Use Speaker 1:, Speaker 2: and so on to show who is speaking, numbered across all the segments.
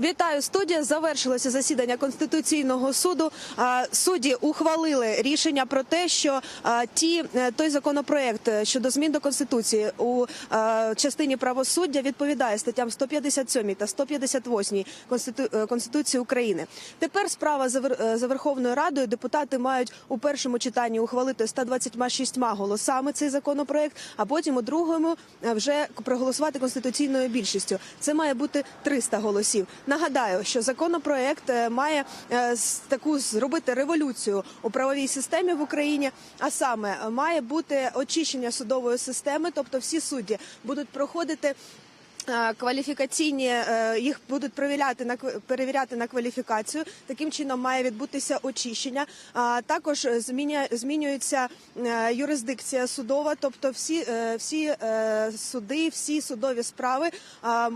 Speaker 1: Вітаю студія. Завершилося засідання конституційного суду. Судді ухвалили рішення про те, що ті е, той законопроект е, щодо змін до конституції у частині правосуддя відповідає статтям 157 та 158 Конститу- е, Конституції України. Тепер справа за Вер- за Верховною Радою. Депутати мають у першому читанні ухвалити 126 голосами цей законопроект, а потім у другому вже проголосувати конституційною більшістю. Це має бути 300 голосів. Нагадаю, що законопроект е, має е, таку зробити революцію у правовій системі в Україні, а саме е, має бути очищення судової системи, тобто всі судді будуть проходити. Е, Кваліфікаційні е, їх будуть перевіряти на перевіряти на кваліфікацію. Таким чином має відбутися очищення. А також зміня, змінюється е, юрисдикція судова, тобто всі, всі суди, всі судові справи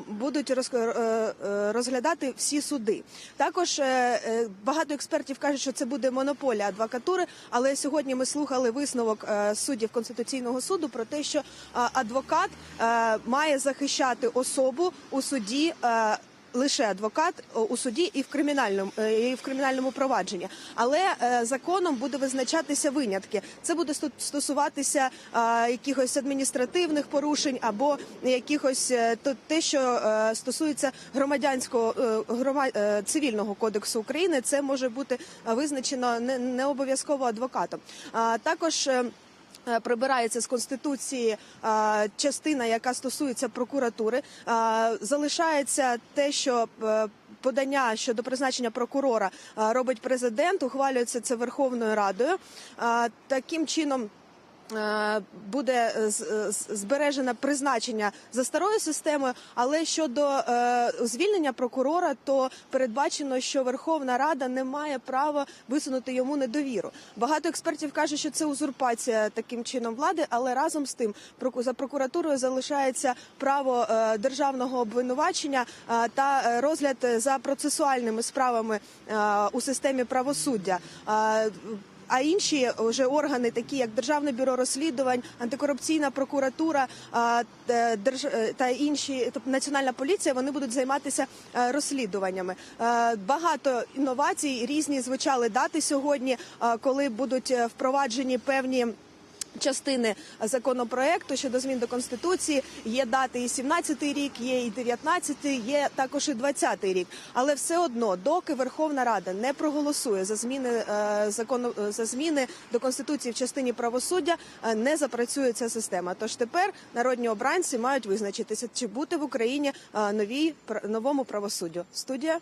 Speaker 1: будуть роз- розглядати всі суди. Також багато експертів кажуть, що це буде монополія адвокатури, але сьогодні ми слухали висновок суддів Конституційного суду про те, що адвокат має захищати особу у суді. е, Лише адвокат у суді і в кримінальному е, і в кримінальному провадженні, але е, законом буде визначатися винятки. Це буде сто- стосуватися е, якихось адміністративних порушень або якихось е, то те, що е, стосується громадянського е, грома, е, цивільного кодексу України. Це може бути е, визначено не, не обов'язково адвокатом. А також. е, Е, Прибирається з конституції е, частина, яка стосується прокуратури. Е, Залишається те, що е, подання щодо призначення прокурора е, робить президент, ухвалюється це Верховною Радою. Е, Таким чином. Е, Буде е, е, збережено призначення за старою системою, але щодо звільнення прокурора, то передбачено, що Верховна Рада не має права висунути йому недовіру. Багато експертів кажуть, що це узурпація таким чином влади, але разом з тим за прокуратурою залишається право державного обвинувачення та розгляд за процесуальними справами у системі правосуддя. Е, а інші вже органи, такі як Державне бюро розслідувань, антикорупційна прокуратура держ- е, та інші, тобто національна поліція, вони будуть займатися е, розслідуваннями. Е, Багато інновацій різні звучали дати сьогодні, е, коли будуть е, впроваджені певні. Частини законопроекту щодо змін до конституції є дати і 17-й рік, є і 19-й, є також і 20-й рік. Але все одно, доки Верховна Рада не проголосує за зміни е, закону е, за зміни до конституції в частині правосуддя, е, не запрацює ця система. Тож тепер народні обранці мають визначитися, чи бути в Україні новій новому правосуддю. Студія.